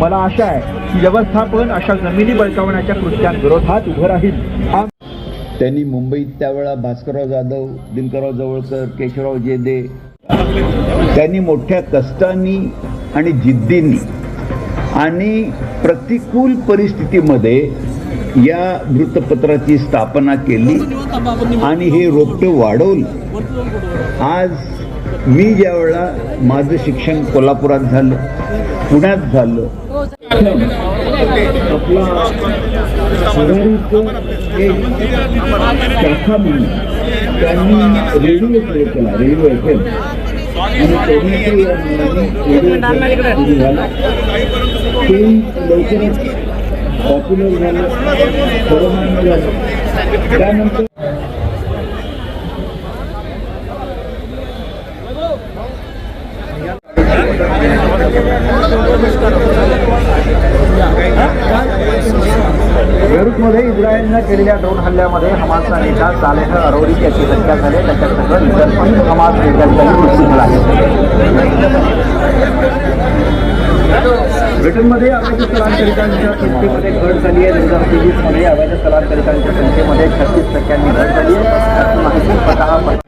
मला आशा आहे की व्यवस्थापन अशा जमिनी बळकावण्याच्या कृत्यांविरोधात उभं राहील. त्यांनी मुंबईत त्यावेळा भास्करराव जाधव दिनकरराव जवळकर केशवराव जेदे त्यांनी मोठ्या कष्टांनी आणि जिद्दींनी आणि प्रतिकूल परिस्थितीमध्ये या वृत्तपत्राची स्थापना केली आणि हे रोपटं वाढवलं. आज मी ज्या वेळा माझं शिक्षण कोल्हापुरात झालं पुण्यात झालं आपला एक शाखा म्हणून त्यांनी रेडिओ सुरू केला रेडिओ एफ एम आणि ते लवकरच पॉप्युलर झालं सर्वमान्य झालं त्यानंतर Gracias. बेरूटमध्ये इस्रायलनं केलेल्या ड्रोन हल्ल्यामध्ये हमासचा नेता सालेह अरोरी याची हत्या झाली. त्याच्यासह इतर तीन हमास नेत्यांचाही मृत्यू झाला. ब्रिटनमध्ये अवैध स्थलांतरितांच्या संख्येमध्ये घट झाली आहे. दोन हजार तेवीसमध्ये अवैध स्थलांतरितांच्या संख्येमध्ये छत्तीस टक्क्यांनी घट झाली आहे. माहिती स्वतः